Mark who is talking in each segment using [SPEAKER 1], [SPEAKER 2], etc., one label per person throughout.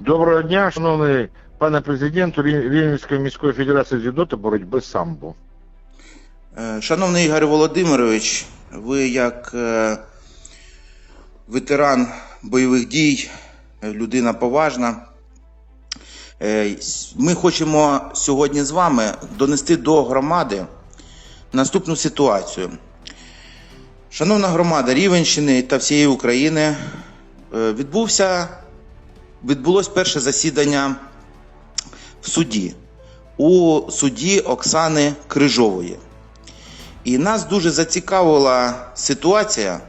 [SPEAKER 1] Доброго дня, шановний пане президенту Рі- Рівненської міської федерації дзюдо та боротьби самбо.
[SPEAKER 2] Е, Шановний Ігор Володимирович, ви як е, ветеран бойових дій, людина поважна. Е, Ми хочемо сьогодні з вами донести до громади наступну ситуацію. Шановна громада Рівенщини та всієї України, відбувся, відбулось перше засідання в суді у суді Оксани Крижової. І нас дуже зацікавила ситуація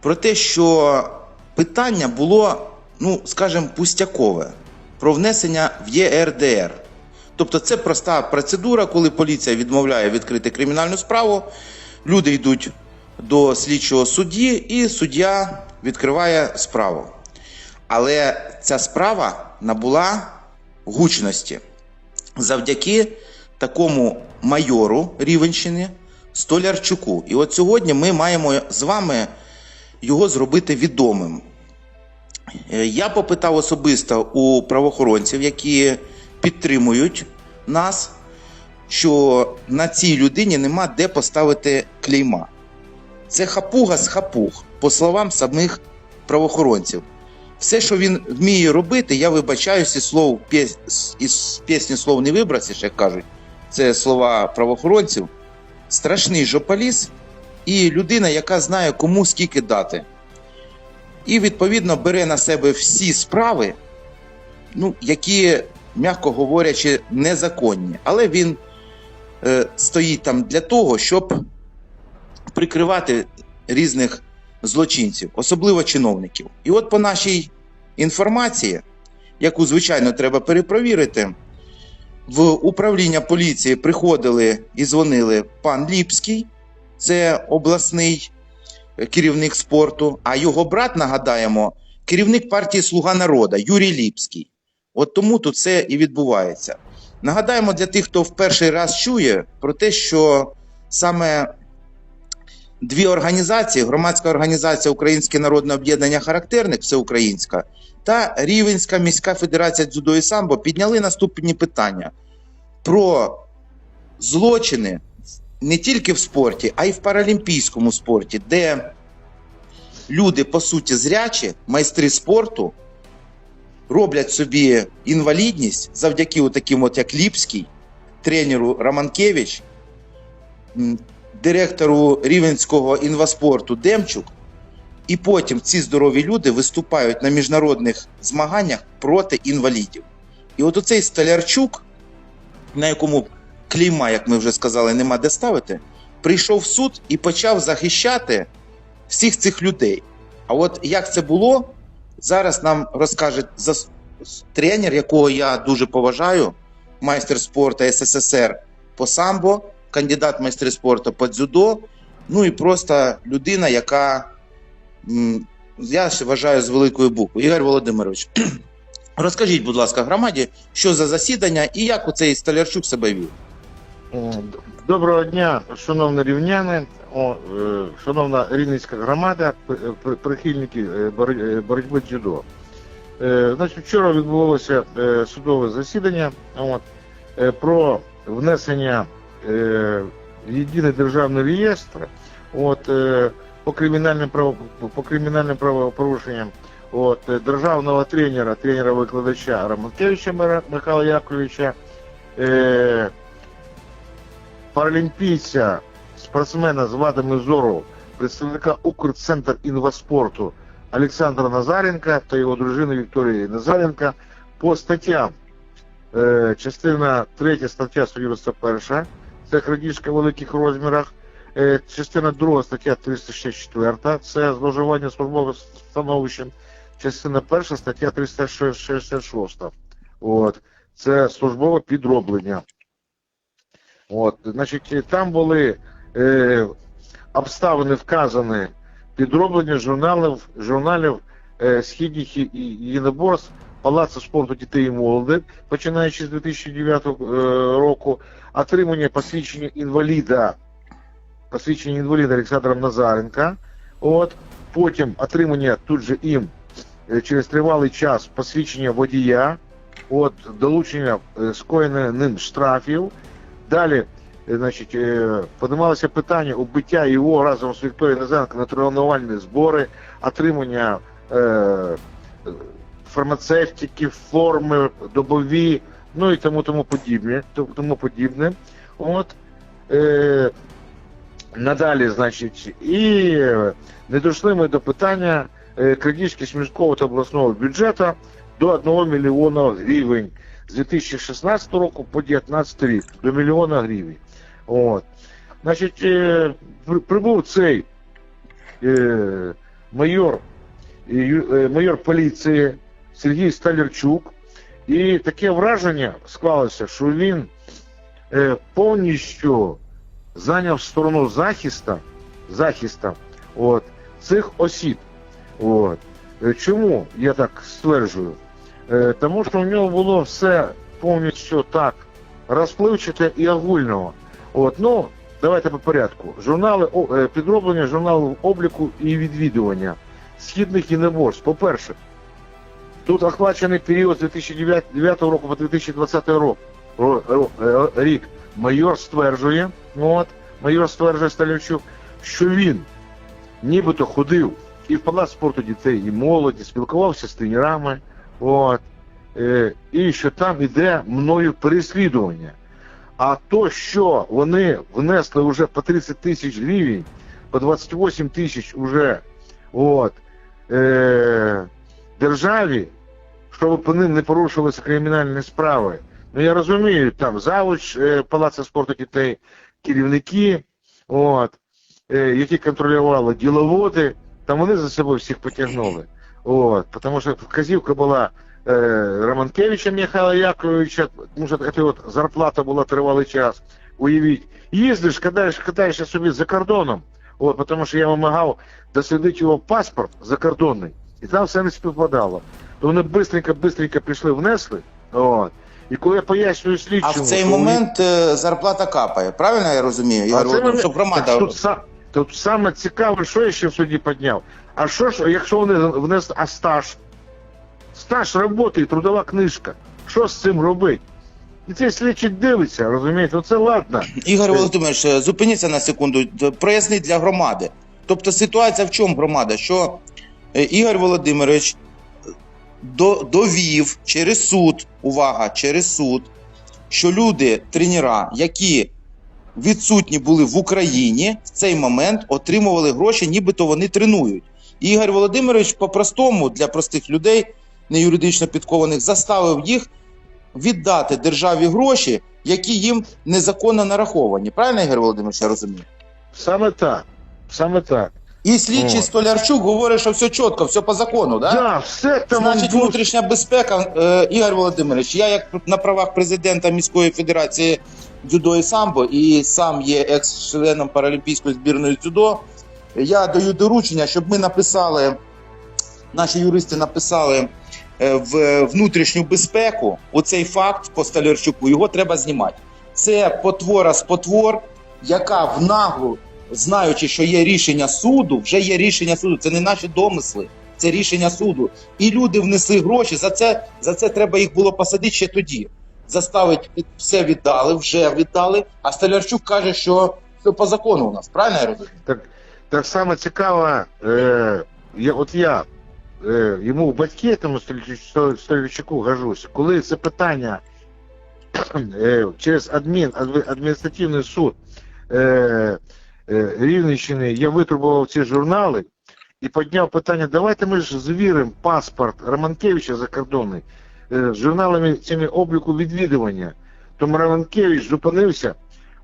[SPEAKER 2] про те, що питання було, ну, скажімо, пустякове про внесення в ЄРДР. Тобто це проста процедура, коли поліція відмовляє відкрити кримінальну справу, люди йдуть до слідчого судді, і суддя відкриває справу. Але ця справа набула гучності завдяки такому майору Рівенщини Столярчуку. І от сьогодні ми маємо з вами його зробити відомим. Е, Я попитав особисто у правоохоронців, які підтримують нас, що на цій людині нема де поставити клейма. Це хапуга з хапуг, по словам самих правоохоронців. Все, що він вміє робити, я вибачаюся, слов із пісні слов не вибрасиш, як кажуть. Це слова правоохоронців. Страшний жополіс і людина, яка знає, кому скільки дати. І, відповідно, бере на себе всі справи, ну, які, м'яко говорячи, незаконні. Але він е, стоїть там для того, щоб прикривати різних злочинців, особливо чиновників. І от по нашій інформації, яку, звичайно, треба перепровірити, в управління поліції приходили і дзвонили пан Ліпський, це обласний е, керівник спорту, а його брат, нагадаємо, керівник партії Слуга народу Юрій Ліпський. От тому тут це і відбувається. Нагадаємо для тих, хто в перший раз чує про те, що саме дві організації: громадська організація Українське народне об'єднання Характерник, всеукраїнська, та Рівенська міська федерація дзюдо і самбо підняли наступні питання про злочини не тільки в спорті, а й в паралімпійському спорті, де люди, по суті, зрячі, майстри спорту, роблять собі інвалідність завдяки таким, от як Ліпський, тренеру Романкевич, директору Рівенського інваспорту Демчук. І потім ці здорові люди виступають на міжнародних змаганнях проти інвалідів. І от оцей Столярчук, на якому клейма, як ми вже сказали, нема де ставити, прийшов в суд і почав захищати всіх цих людей. А от як це було, зараз нам розкаже тренер, якого я дуже поважаю, майстер спорту СССР по самбо, кандидат майстри спорту по дзюдо, ну і просто людина, яка я вважаю з великої букви. Ігор Володимирович, розкажіть, будь ласка, громаді, що за засідання і як оцей Столярчук себе вів.
[SPEAKER 1] Доброго дня, шановні рівняни, о, е, шановна рівненська громада, прихильники е, е, боротьби дзюдо. Е, Значить, вчора відбулося е, судове засідання от, е, про внесення е, єдиний державний реєстр от, е, по кримінальним право по кримінальним правопорушенням от, е, державного тренера, тренера-викладача Романкевича Михайла Яковлевича, е, паралімпійця, спортсмена з вадами зору, представника Укрцентр інваспорту Олександра Назаренка та його дружини Вікторії Назаренка по статтям. Е, частина 3 стаття 191, це крадіжка в великих розмірах. Е, частина 2 стаття 364, це зловживання службовим становищем. Частина 1 стаття 366. От. Це службове підроблення. От, значить, там були е, обставини вказані підроблення журналів, журналів е, східних і- і Палацу спорту дітей і молоді, починаючи з 2009 е, року, отримання посвідчення інваліда, посвідчення інваліда Олександром Назаренка, от, потім отримання тут же їм е, через тривалий час посвідчення водія, от. Долучення е, скоєних ним штрафів. Далі, значить, подималося питання убиття його разом з Вікторією Назаренко на тренувальні збори, отримання е, фармацевтики, форми, добові, ну і тому тому подібне. Тому подібне. От, е, надалі, значить, і не дійшли ми до питання е, крадіжки з міського та обласного бюджету до 1 мільйона гривень з 2016 року по 2019 рік до мільйона гривень. От. Значить, е, при- прибув цей е, майор, е, е, майор поліції Сергій Сталярчук, і таке враження склалося, що він е, повністю зайняв сторону захиста, захиста от, цих осіб. От. Е, Чому я так стверджую? Е, Тому що у нього було все повністю так розпливчате і огульного. От, ну, давайте по порядку. Журнали, о, е, підроблення журналів обліку і відвідування східних іноборств. По-перше, тут охвачений період з 2009 року по 2020 рок, ро- ро- е, рік. Майор стверджує, от, майор стверджує Сталівчук, що він нібито ходив і в палац спорту дітей, і молоді, спілкувався з тренерами, от, е, і що там іде мною переслідування. А то, що вони внесли вже по 30 тисяч гривень, по 28 тисяч уже от, е, державі, щоб по ним не порушувалися кримінальні справи. Ну я розумію, там завуч е, Палацу спорту дітей, керівники, от, е, які контролювали діловоди, там вони за собою всіх потягнули. От, тому що вказівка була е, Романкевича Михайла Яковлевича, тому що це от зарплата була тривалий час. Уявіть, їздиш, катаєш, катаєшся собі за кордоном, от, тому що я вимагав дослідити його паспорт закордонний, і там все не співпадало. То вони бистренько-бистренько пішли, внесли. От. І коли я пояснюю слідчому...
[SPEAKER 2] А в цей
[SPEAKER 1] що вони-
[SPEAKER 2] момент е, зарплата капає. Правильно я розумію? Ігор
[SPEAKER 1] це момент-
[SPEAKER 2] щоб громада.
[SPEAKER 1] Так, тут, са- тут саме цікаве, що я ще в суді підняв. А що ж, якщо вони внесли а стаж? Стаж роботи і трудова книжка. Що з цим робити? І цей слідчий дивиться, розумієте, ну це ладно.
[SPEAKER 2] Ігор Володимирович, е, зупиніться на секунду, проясніть для громади. Тобто ситуація в чому громада? Що Ігор Володимирович довів через суд, увага, через суд, що люди, тренера, які відсутні були в Україні, в цей момент отримували гроші, нібито вони тренують. Ігор Володимирович по-простому для простих людей, не юридично підкованих, заставив їх віддати державі гроші, які їм незаконно нараховані. Правильно, Ігор Володимирович, я розумію?
[SPEAKER 1] Саме так. Саме так.
[SPEAKER 2] І слідчий
[SPEAKER 1] О.
[SPEAKER 2] Столярчук говорить, що все чітко, все по закону, да?
[SPEAKER 1] Да, все там
[SPEAKER 2] Значить, внутрішня безпека, е, Ігор Володимирович, я як на правах президента міської федерації дзюдо і самбо, і сам є екс-членом паралімпійської збірної дзюдо. Я даю доручення, щоб ми написали, наші юристи написали е, в внутрішню безпеку оцей факт по Столярчуку, його треба знімати. Це потвора з потвор, яка в наглу, знаючи, що є рішення суду, вже є рішення суду, це не наші домисли. Це рішення суду. І люди внесли гроші. За це, за це треба їх було посадити ще тоді. Заставить все віддали, вже віддали. А Столярчук каже, що все по закону у нас. Правильно я розумію?
[SPEAKER 1] Так, так само цікаво, е, я, от я е, йому батьки, тому Столярчуку- гажуся, коли це питання е, через адмін, адміністративний суд е, Рівненщини, я витребував ці журнали і підняв питання, давайте ми ж звіримо паспорт Романкевича закордонний е, з журналами цими обліку відвідування. Тому Романкевич зупинився,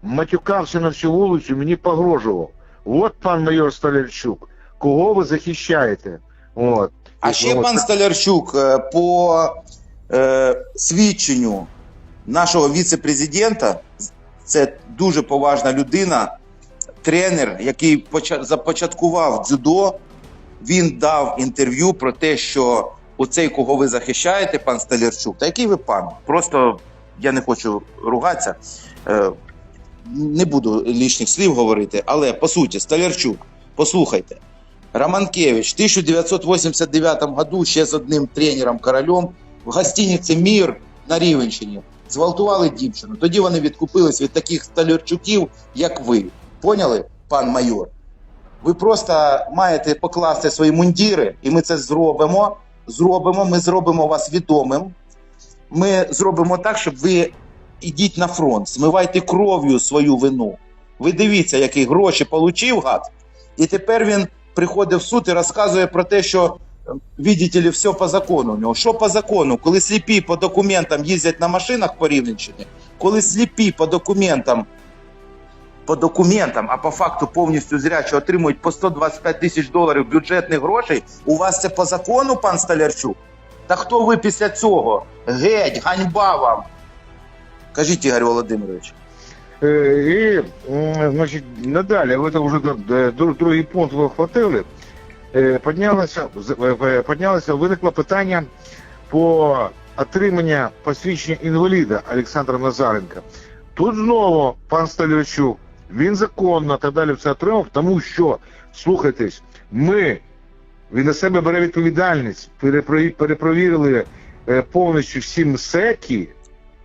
[SPEAKER 1] матюкався на всю вулицю, мені погрожував. От пан майор Столярчук, кого ви захищаєте? От.
[SPEAKER 2] А
[SPEAKER 1] І,
[SPEAKER 2] ще пан Столярчук е, по е, свідченню нашого віце-президента, це дуже поважна людина, тренер, який поча- започаткував дзюдо. Він дав інтерв'ю про те, що оцей, кого ви захищаєте, пан Столярчук, та який ви пан? Просто я не хочу ругатися, е, не буду лишніх слів говорити, але по суті, Столярчук, послухайте. Романкевич в 1989 году ще з одним тренером королем в гостиниці Мір на Рівенщині зґвалтували дівчину. Тоді вони відкупились від таких столярчуків, як ви. Поняли, пан майор? Ви просто маєте покласти свої мундіри, і ми це зробимо. Зробимо, ми зробимо вас відомим. Ми зробимо так, щоб ви ідіть на фронт, смивайте кров'ю свою вину. Ви дивіться, які гроші получив гад, і тепер він приходить в суд і розказує про те, що е, видите ли, все по закону у нього. Що по закону? Коли сліпі по документам їздять на машинах по Рівненщині, коли сліпі по документам, по документам, а по факту повністю зрячі отримують по 125 тисяч доларів бюджетних грошей, у вас це по закону, пан Столярчук? Та хто ви після цього? Геть, ганьба вам. Кажіть, Ігор Володимирович.
[SPEAKER 1] Е, І, значить, надалі, ви там вже е, другий пункт ви охватили, Е, піднялося, піднялося, виникло питання по отримання посвідчення інваліда Олександра Назаренка. Тут знову пан Столярчук, він законно так далі все отримав, тому що, слухайтесь, ми, він на себе бере відповідальність, перепро- перепровірили е, повністю всі МСЕКи,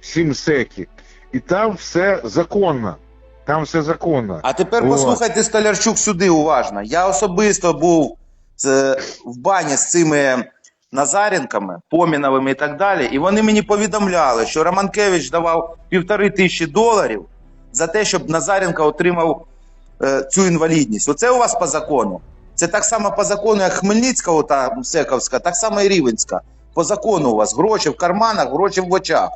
[SPEAKER 1] всі МСЕКи, і там все законно. Там все законно.
[SPEAKER 2] А тепер
[SPEAKER 1] О.
[SPEAKER 2] послухайте Столярчук сюди уважно. Я особисто був з- в бані з цими Назаренками, Поміновими і так далі. І вони мені повідомляли, що Романкевич давав півтори тисячі доларів за те, щоб Назаренко отримав е, цю інвалідність. Оце у вас по закону. Це так само по закону, як Хмельницька, ота Сековська, так само і Рівенська. По закону у вас гроші в карманах, гроші в очах.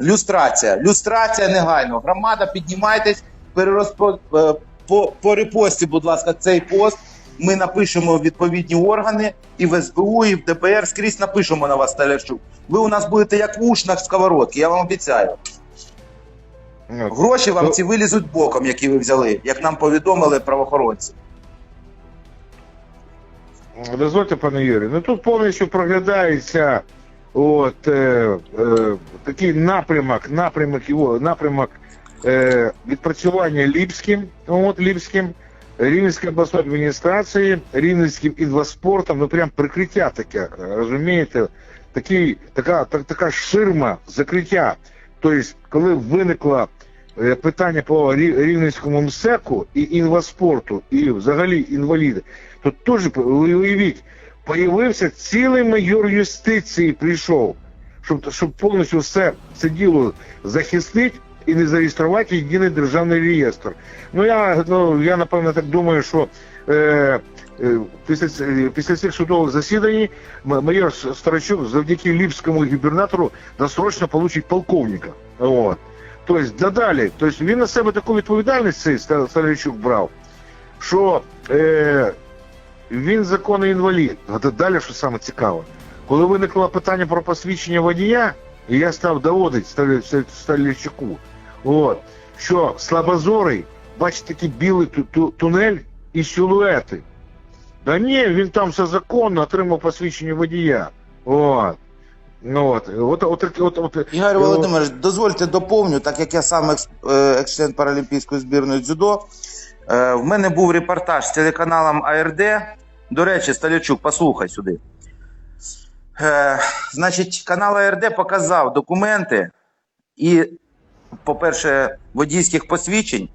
[SPEAKER 2] Люстрація. Люстрація негайно. Громада, піднімайтесь, перерозпо... е, по, по репості, будь ласка, цей пост. Ми напишемо відповідні органи і в СБУ, і в ДБР скрізь напишемо на вас Столярчук. Ви у нас будете як в ушнах сковородки, я вам обіцяю.
[SPEAKER 1] От.
[SPEAKER 2] Гроші вам
[SPEAKER 1] Ну-
[SPEAKER 2] ці вилізуть боком, які ви взяли, як нам повідомили правоохоронці.
[SPEAKER 1] Дозвольте, пане Юрію, ну тут повністю проглядається от, е, е, такий напрямок, напрямок його, напрямок е, відпрацювання Ліпським, от, Ліпським, Рівненської обласної адміністрації, Рівненським інваспортом, ну прям прикриття таке, розумієте, такий, така, так, така ширма закриття. Тобто, коли виникло е, питання по Рівненському МСЕКу і інваспорту, і взагалі інваліди, то теж уявіть, появився цілий майор юстиції прийшов, щоб, щоб повністю все це діло захистити і не зареєструвати єдиний державний реєстр. Ну я ну я напевно так думаю, що е, після, після цих судових засідань майор Старачук завдяки ліпському губернатору досрочно получить полковника. От. Тобто надалі, тобто він на себе таку відповідальність цей Ста- Старачук брав, що е, він законний інвалід. А далі, що саме цікаве, коли виникло питання про посвідчення водія, і я став доводити Сталі- Ста- Сталярчуку, от, що слабозорий бачить такий білий ту- ту- тунель і силуети. Да ні, він там все законно отримав посвідчення водія. От. Ну, от, от, от, от, от, от,
[SPEAKER 2] Ігор Володимирович, дозвольте доповню, так як я сам екс- е, екс-член Паралімпійської збірної дзюдо. Е, В мене був репортаж з телеканалом АРД. До речі, Сталячук, послухай сюди. Е, Значить, канал АРД показав документи і, по-перше, водійських посвідчень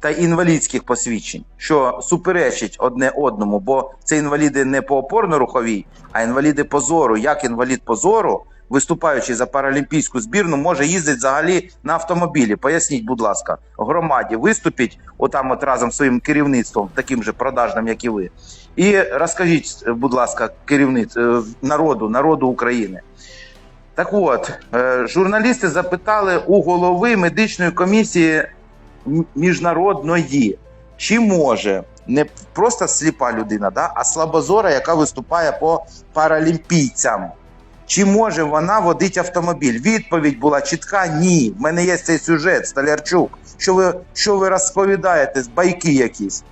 [SPEAKER 2] та інвалідських посвідчень, що суперечить одне одному, бо це інваліди не по опорно-руховій, а інваліди по зору. Як інвалід по зору, виступаючи за паралімпійську збірну, може їздити взагалі на автомобілі. Поясніть, будь ласка, громаді виступіть отам от разом своїм керівництвом, таким же продажним, як і ви. І розкажіть, будь ласка, керівниць е, народу, народу України. Так от, е, журналісти запитали у голови медичної комісії міжнародної, чи може не просто сліпа людина, да, а слабозора, яка виступає по паралімпійцям. Чи може вона водити автомобіль? Відповідь була чітка: ні. В мене є цей сюжет, Столярчук. Що ви, що ви розповідаєте, байки якісь?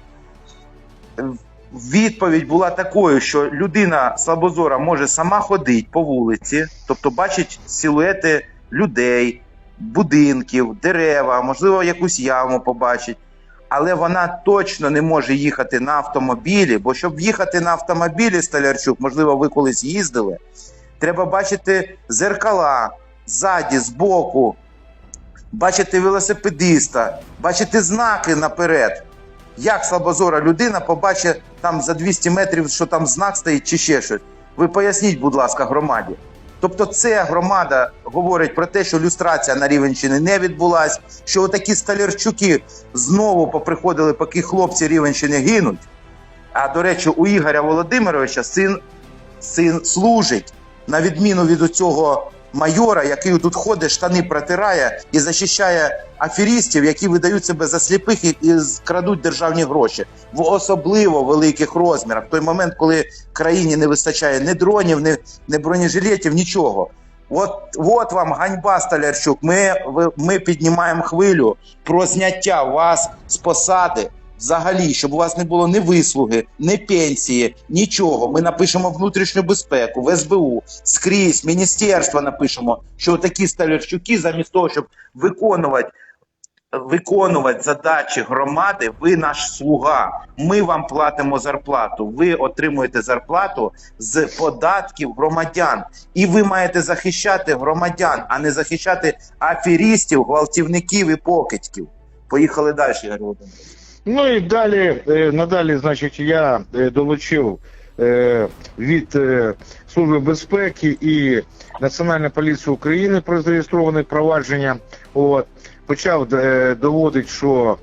[SPEAKER 2] Відповідь була такою, що людина слабозора може сама ходити по вулиці, тобто бачить силуети людей, будинків, дерева, можливо, якусь яму побачить. але вона точно не може їхати на автомобілі, бо щоб їхати на автомобілі, Столярчук, можливо, ви колись їздили, треба бачити зеркала ззаді, збоку, бачити велосипедиста, бачити знаки наперед. Як слабозора людина побачить там за 200 метрів, що там знак стоїть чи ще щось. Ви поясніть, будь ласка, громаді. Тобто, це громада говорить про те, що люстрація на Рівенщині не відбулась, що отакі столярчуки знову поприходили, поки хлопці Рівенщини гинуть. А до речі, у Ігоря Володимировича син, син служить, на відміну від цього майора, який тут ходить, штани протирає і захищає аферістів, які видають себе за сліпих і, і крадуть державні гроші в особливо великих розмірах. В той момент, коли країні не вистачає ні дронів, ні, ні бронежилетів, нічого. От, от вам ганьба, Столярчук. Ми, ми піднімаємо хвилю про зняття вас з посади. Взагалі, щоб у вас не було ні вислуги, ні пенсії, нічого. Ми напишемо внутрішню безпеку в СБУ, скрізь, міністерство напишемо, що такі столярчуки, замість того, щоб виконувати виконувати задачі громади, ви наш слуга. Ми вам платимо зарплату. Ви отримуєте зарплату з податків громадян, і ви маєте захищати громадян, а не захищати аферістів, гвалтівників і покидьків. Поїхали далі, Володимирович.
[SPEAKER 1] Ну і далі, е, надалі, значить, я е, долучив е, від Служби безпеки і Національної поліції України про зареєстроване провадження. От почав доводити, що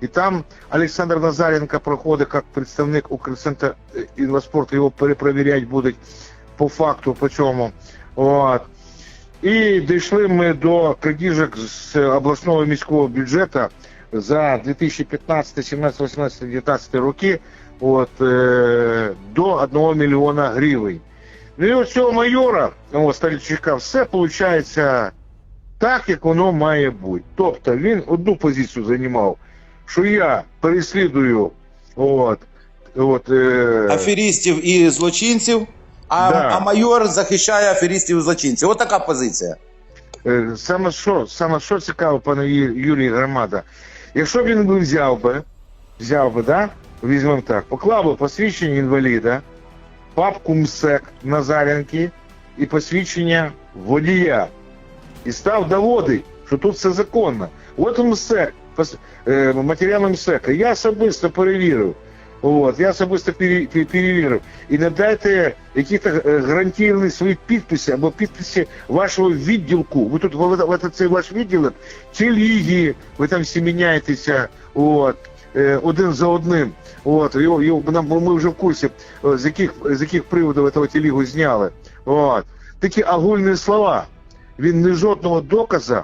[SPEAKER 1] і там Олександр Назаренко проходить як представник Укрцентра інваспорту, його перепровіряти будуть по факту, по цьому. От. І дійшли ми до крадіжок з обласного міського бюджету за 2015, 17, 18, 19 роки от, е, до 1 мільйона гривень. Ну і ось цього майора, о, Стальчика, все виходить так, як воно має бути. Тобто він одну позицію займав, що я переслідую от, от, е,
[SPEAKER 2] Аферістів і злочинців, а,
[SPEAKER 1] Да.
[SPEAKER 2] а майор захищає аферістів і злочинців. От така позиція.
[SPEAKER 1] Е, Саме що, саме що цікаво, пане Юрій Громада, якщо б він би взяв би, взяв би, да? візьмемо так, поклав би посвідчення інваліда, папку МСЕК Назаренки і посвідчення водія. І став доводити, що тут все законно. От МСЕК, матеріал МСЕК. Я особисто перевірив. От, я особисто пере- перевірив. І надайте якісь гарантійні свої підписи або підписи вашого відділку. Ви тут в, в, в цей ваш відділок, чи ліги, ви там всі міняєтеся, от, е, один за одним. От, його, його, ми вже в курсі, е, з яких, з яких приводів цього телігу зняли. От. Такі огульні слова. Він ні жодного доказу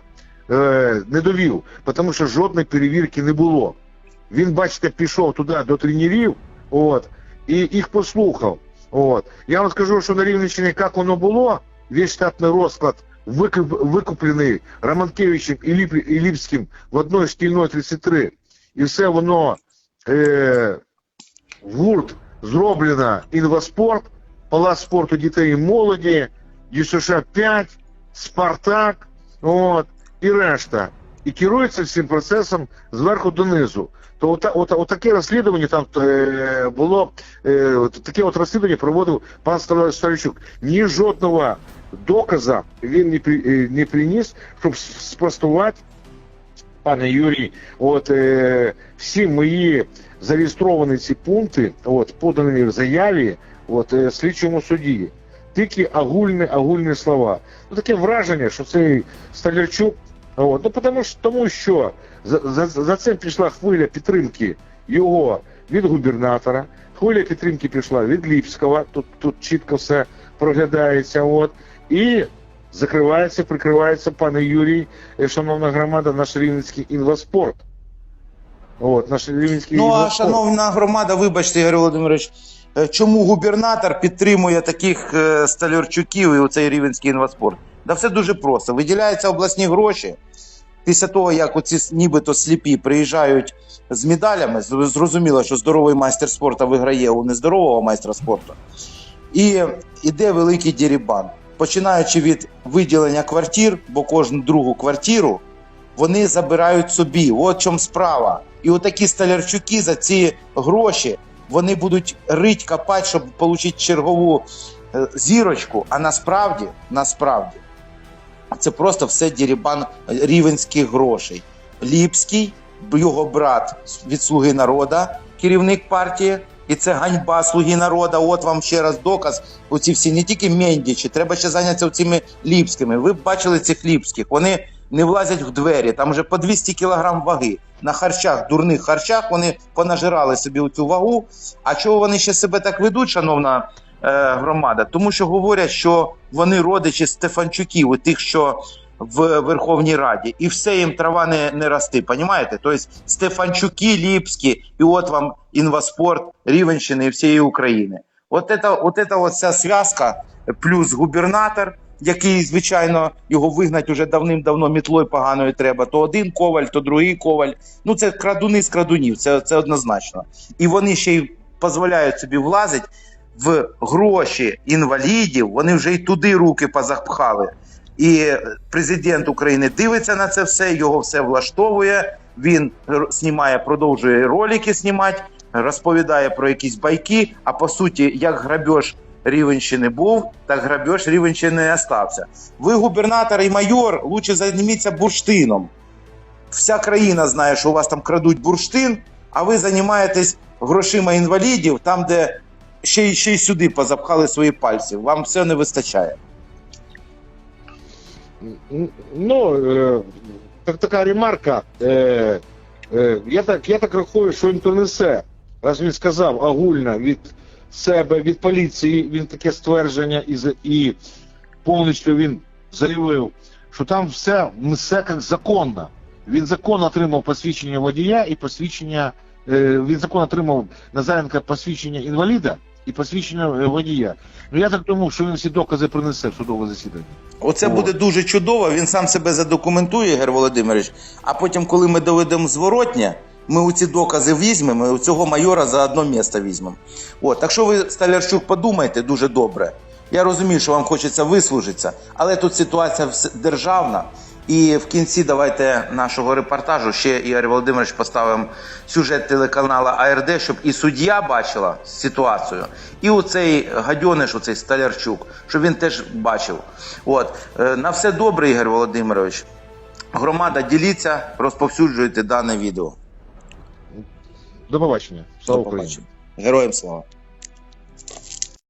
[SPEAKER 1] е, не довів, тому що жодної перевірки не було. Він, бачите, пішов туди до тренерів, от, і їх послухав. От. Я вам скажу, що на Рівненщині, як воно було, весь штатний розклад викуп, викуплений Романкевичем і, Ліп, і Ліпським в одної шкільної 33. І все воно е, в гурт зроблено інваспорт, палац спорту дітей і молоді, ДЮСШ 5, Спартак, от, і решта. І керується всім процесом зверху донизу. То от, от, от таке розслідування там е, було, е, от таке от розслідування проводив пан Стар- Старичук. Ні жодного доказу він не, при, е, не приніс, щоб спростувати, пане Юрій, от е, всі мої зареєстровані ці пункти, от, подані в заяві, от, е, слідчому суді. Тільки огульні, огульні слова. Ну, таке враження, що цей Столярчук От. Ну, тому, що, тому що за, за, за цим пішла хвиля підтримки його від губернатора, хвиля підтримки пішла від Ліпського, тут, тут чітко все проглядається. От. І закривається, прикривається, пане Юрій, е, шановна громада, наш рівненський інваспорт. От, наш рівненський
[SPEAKER 2] Ну а шановна громада, вибачте, Ігор Володимирович, е, чому губернатор підтримує таких е, столярчуків і оцей рівенський інваспорт? Да все дуже просто. Виділяються обласні гроші. Після того, як оці нібито сліпі приїжджають з медалями, зрозуміло, що здоровий майстер спорту виграє у нездорового майстра спорту. І іде великий дірібан. Починаючи від виділення квартир, бо кожну другу квартиру вони забирають собі. От чому справа. І отакі столярчуки за ці гроші вони будуть рить, копати, щоб отримати чергову е, зірочку. А насправді, насправді, це просто все дірібан рівенських грошей. Ліпський, його брат від Слуги народа, керівник партії, і це ганьба Слуги народа. От вам ще раз доказ. Оці всі не тільки Мендічі, треба ще зайнятися цими ліпськими. Ви б бачили цих ліпських. Вони не влазять в двері, там вже по 200 кілограм ваги. На харчах, дурних харчах, вони понажирали собі цю вагу. А чого вони ще себе так ведуть, шановна громада? Тому що говорять, що вони родичі Стефанчуків, у тих, що в Верховній Раді, і все їм трава не, не рости, понімаєте? Тобто Стефанчуки, Ліпські, і от вам інваспорт Рівенщини і всієї України. От это, от это от ця зв'язка, плюс губернатор, який, звичайно, його вигнать уже давним-давно мітлою поганою треба. То один коваль, то другий коваль. Ну це крадуни з крадунів, це, це однозначно. І вони ще й дозволяють собі влазити в гроші інвалідів, вони вже й туди руки позапхали. І президент України дивиться на це все, його все влаштовує. Він знімає, продовжує ролики знімати, розповідає про якісь байки. А по суті, як грабеж Рівенщини був, так грабеж Рівенщини і остався. Ви, губернатор і майор, лучше займіться бурштином. Вся країна знає, що у вас там крадуть бурштин, а ви займаєтесь грошима інвалідів, там, де ще, й- ще й сюди позапхали свої пальці. Вам все не вистачає.
[SPEAKER 1] Ну, е, так така ремарка. Е, е, я, так, я так рахую, що він то несе. Раз він сказав огульно від себе, від поліції, він таке ствердження і, і повністю він заявив, що там все несе як законно. Він законно отримав посвідчення водія і посвідчення. Він законно отримав Назаренка посвідчення інваліда і посвідчення е, водія. Ну я так думаю, що він всі докази принесе в судове засідання.
[SPEAKER 2] Оце
[SPEAKER 1] О.
[SPEAKER 2] буде дуже чудово. Він сам себе задокументує, Ігор Володимирович. А потім, коли ми доведемо зворотнє, ми у ці докази візьмемо, і у цього майора за одно місце візьмемо. От, так що ви, Столярчук, подумайте дуже добре. Я розумію, що вам хочеться вислужитися, але тут ситуація державна. І в кінці давайте нашого репортажу ще Ігор Володимирович поставимо сюжет телеканала АРД, щоб і суддя бачила ситуацію, і оцей гадьониш, оцей Столярчук, щоб він теж бачив. От Е, на все добре, Ігор Володимирович. Громада, діліться, розповсюджуйте дане відео.
[SPEAKER 1] До побачення. Слава
[SPEAKER 2] До
[SPEAKER 1] Україні.
[SPEAKER 2] побачення. Героям слава.